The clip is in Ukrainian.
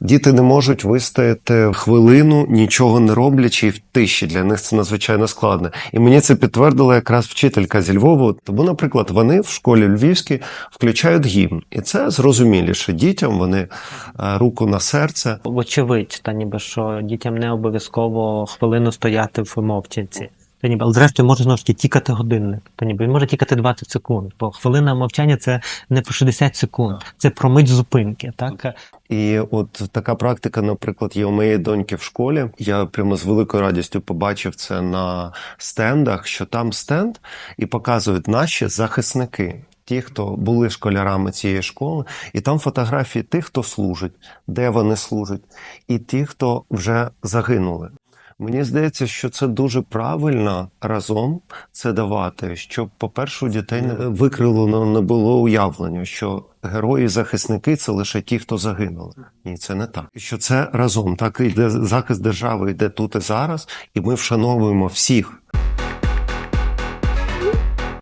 Діти не можуть вистояти хвилину, нічого не роблячи і в тиші. Для них це надзвичайно складно. І мені це підтвердила якраз вчителька зі Львова. Тому, наприклад, вони в школі львівській включають гімн, і це зрозуміліше дітям. Вони е, руку на серце. Вочевидь, та ніби що дітям не обов'язково хвилину стояти в мовчанці. Та ніби, але зрештою може знову ж таки тікати годинник. Та ніби він може тікати 20 секунд, бо хвилина мовчання це не про 60 секунд, це про мить зупинки. Так І от така практика, наприклад, є у моєї доньки в школі. Я прямо з великою радістю побачив це на стендах, що там стенд і показують наші захисники. Ті, хто були школярами цієї школи, і там фотографії тих, хто служить, де вони служать, і ті, хто вже загинули. Мені здається, що це дуже правильно разом це давати, щоб, по-перше, дітей не викривлено не було уявлення, що герої-захисники це лише ті, хто загинули. Ні, це не так. Що це разом. Так іде захист держави йде тут і зараз, і ми вшановуємо всіх